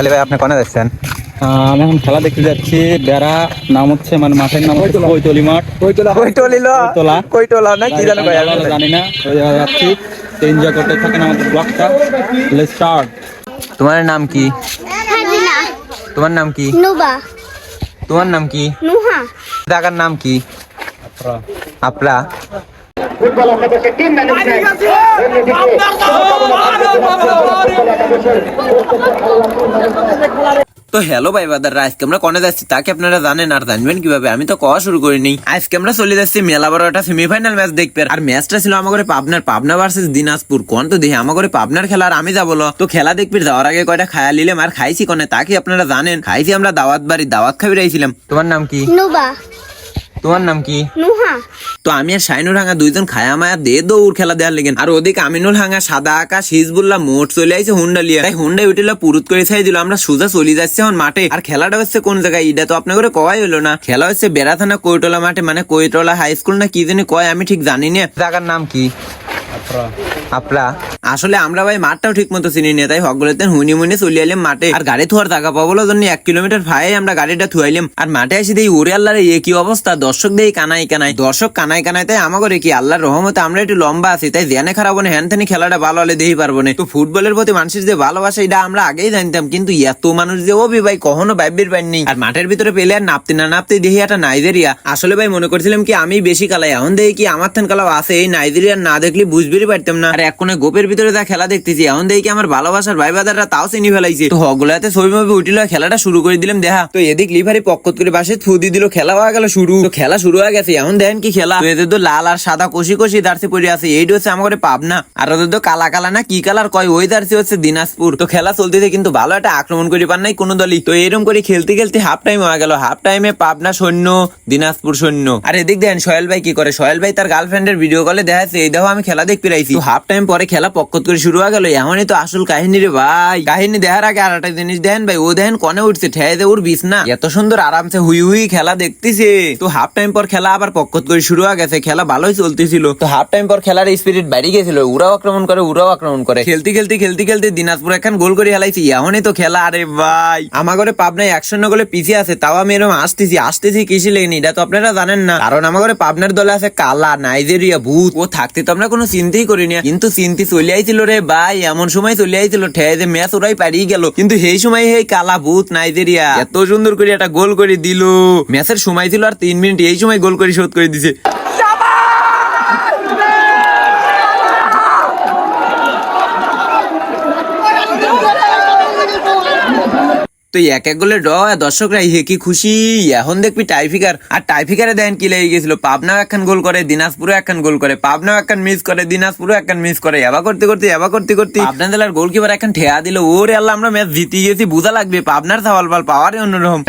তাহলে ভাই আপনি কোনে যাচ্ছেন আহ, আমি এখন খেলা দেখতে যাচ্ছি বেড়া নাম হচ্ছে মানে মাঠের নাম হচ্ছে কৈতলি মাঠ কইটোলা কৈতলা। কইটোলা না কি জানো ভাই আমি আমরা জানি না ওই জায়গায় যাচ্ছি এনজয় করতে থাকেন আমাদের ব্লগটা স্টার্ট তোমার নাম কি হাজিনা তোমার নাম কি নুবা তোমার নাম কি নুহা জায়গার নাম কি আপলা তো হ্যালো ভাই বাদাররা আজকে আমরা কনে যাচ্ছি তাকে আপনারা জানেন আর জানবেন কীভাবে? আমি তো কওয়া শুরু করিনি। আজকে আমরা চলে যাচ্ছি মেলা বড় একটা সেমিফাইনাল ম্যাচ দেখতে। আর ম্যাচটা ছিল আমাদের পাবনার পাবনা ভার্সেস দিনাজপুর। কোন তো দেখি আমাদের পাবনার খেলা আর আমি যাব তো খেলা দেখবি যাওয়ার আগে কয়টা খায়া নিলাম আর খাইছি কনে তাকে আপনারা জানেন? খাইছি আমরা দাওয়াত বাড়ি দাওয়াত খাবি রাইছিলাম। তোমার নাম কি? নুবা। তোমার নাম কি? নুহা। তো আমি আর শাইনুর হাঙ্গা দুইজন খায়া মায়া দে দৌড় খেলা দেওয়ার লেগেন আর ওদিকে আমিনুল হাঙ্গা সাদা আকাশ হিজবুল্লাহ মোট চলে আইছে হুন্ডা লিয়া। তাই হুন্ডা উঠিলা পুরুত করে ছাই দিল আমরা সোজা চলে যাচ্ছি এখন মাঠে। আর খেলাটা হচ্ছে কোন জায়গায়? এটা তো আপনার করে কওয়াই হলো না। খেলা হচ্ছে বেড়া থানা কৈটলা মাঠে মানে কৈটলা হাই স্কুল না কি জানি কয় আমি ঠিক জানি না। জায়গার নাম কি? আপলা আসলে আমরা ভাই মাঠটাও ঠিক মতো চিনি না, তাই হকগুলোতে হুনি মুনি চলে মাঠে। আর গাড়ি থুয়ার জায়গা পাবো জন্য এক কিলোমিটার ভাই আমরা গাড়িটা থুয়াইলাম। আর মাঠে এসে দেই ওরে আল্লাহর এ কি অবস্থা, দর্শক দেই কানাই কানাই দর্শক কানাই কানাই তাই আমাকে কি আল্লাহর রহমতে আমরা একটু লম্বা আছি, তাই জেনে খারাপ না হ্যান থানি খেলাটা ভালো হলে দেই পারব না। তো ফুটবলের প্রতি মানুষের যে ভালোবাসা, এটা আমরা আগেই জানতাম, কিন্তু এত মানুষ যে ও ভাই, কখনো বাইবের পাইনি আর মাঠের ভিতরে পেলে আর নাপতে না নাপতে দেখি একটা নাইজেরিয়া। আসলে ভাই মনে করছিলাম কি আমি বেশি কালাই, এখন দেখি কি আমার থান কালাও আছে, এই নাইজেরিয়া না দেখলে বুঝবেরই পারতাম না। আর এক কোণে গোপের ভিতরে যা খেলা দেখতেছি, এখন দেখি আমার ভালোবাসার ভাই বাদাররা তাও চিনি ফেলাইছে। তো হগুলাতে ছবি মবি উঠিল খেলাটা শুরু করে দিলাম, দেখা। তো এদিক লিভারি পক্কত করে বাসে থু দিয়ে দিল, খেলা হয়ে গেল শুরু। তো খেলা শুরু হয়ে গেছে, এখন দেখেন কি খেলা। এদের তো লাল আর সাদা কষি কষি দার্সি পড়ে আছে এইটা হচ্ছে আমার পাবনা। আর ওদের তো কালা কালা না, কি কালার কয়, ওই দার্সি হচ্ছে দিনাজপুর। তো খেলা চলতেছে, কিন্তু ভালো একটা আক্রমণ করে পার নাই কোনো দলই। তো এরকম করে খেলতে খেলতে হাফ টাইম হয়ে গেল। হাফ টাইমে পাবনা সৈন্য দিনাজপুর সৈন্য আর এদিক দেখেন সোহেল ভাই কি করে, সোহেল ভাই তার গার্লফ্রেন্ডের ভিডিও কলে দেখাচ্ছে এই দেখো আমি খেলা দেখতে রাইছি হাফ টাইম পরে খেলা পক্কত করে শুরু হয়ে গেল। এমনই তো আসল কাহিনী রে ভাই। কাহিনী দেখার আগে আর একটা জিনিস দেন ভাই, ও দেখেন কনে উঠছে, ঠেয়ে দে ওর না। এত সুন্দর আরামসে হুই হুই খেলা দেখতেছে। তো হাফ টাইম পর খেলা আবার পক্কত করে শুরু হয়ে গেছে, খেলা ভালোই চলতেছিল। তো হাফ টাইম পর খেলার স্পিরিট বাড়ি গেছিল উড়াও আক্রমণ করে উড়াও আক্রমণ করে। খেলতে খেলতে খেলতে খেলতে দিনাজপুর এখন গোল করে হেলাইছি, এমনই তো খেলা আরে ভাই। আমার ঘরে পাবনায় এক শূন্য গোলে পিছিয়ে আছে, তাও আমি এরকম আসতেছি আসতেছি কিসে লেগেনি, এটা তো আপনারা জানেন না। কারণ আমার ঘরে পাবনার দলে আছে কালা, নাইজেরিয়া, ভূত। ও থাকতে তো আমরা কোনো চিন্তাই করি না কিন্তু চিন্তি চলে আইছিল রে ভাই, এমন সময় চলে আইছিল যে ম্যাচ ওরাই পারিয়ে গেল। কিন্তু সেই সময় এই কালা ভূত নাইজেরিয়া এত সুন্দর করে একটা গোল করে দিল। ম্যাচের সময় ছিল আর তিন মিনিট, এই সময় গোল করে শোধ করে দিছে। তো এক এক গোলে ড্র, দর্শকরা হে কি খুশি? এখন দেখবি টাইফিকার আর টাইফিকারে দেন কি লেগে গেছিল? পাবনাও একখান গোল করে, দিনাজপুরও একখান গোল করে, পাবনাও একখান মিস করে, দিনাজপুরও একখান মিস করে এবা করতে করতে এবা করতে করতে। পাবনা জেলার গোলকিপার একখান ঠেয়া দিল। ওরে আল্লাহ, আমরা ম্যাচ জিতে গেছি, বোঝা লাগবে পাবনার সাওয়াল পাল, পাওয়ারই অন্যরকম।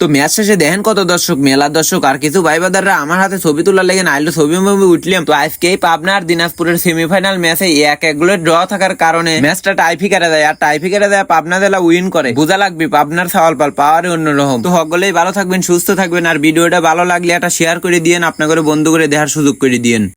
তো ম্যাচ শেষে দেখেন কত দর্শক, মেলা দর্শক আর কিছু ভাই বাদাররা আমার হাতে ছবি তোলার লেগে নাইলো ছবি মুভি উঠলাম। তো আজকে এই পাবনা আর দিনাজপুরের সেমিফাইনাল ম্যাচে এক এক গোলের ড্র থাকার কারণে ম্যাচটা টাইফি টাইফিকারে দেয়। আর টাইফি টাইফিকারে দেয় পাবনা জেলা উইন করে। বোঝা লাগবে পাবনার সাওয়াল পাল, পাওয়ারই অন্যরকম। তো সকলেই ভালো থাকবেন, সুস্থ থাকবেন। আর ভিডিওটা ভালো লাগলে একটা শেয়ার করে দিয়েন আপনাদের বন্ধু করে দেখার সুযোগ করে দিয়েন।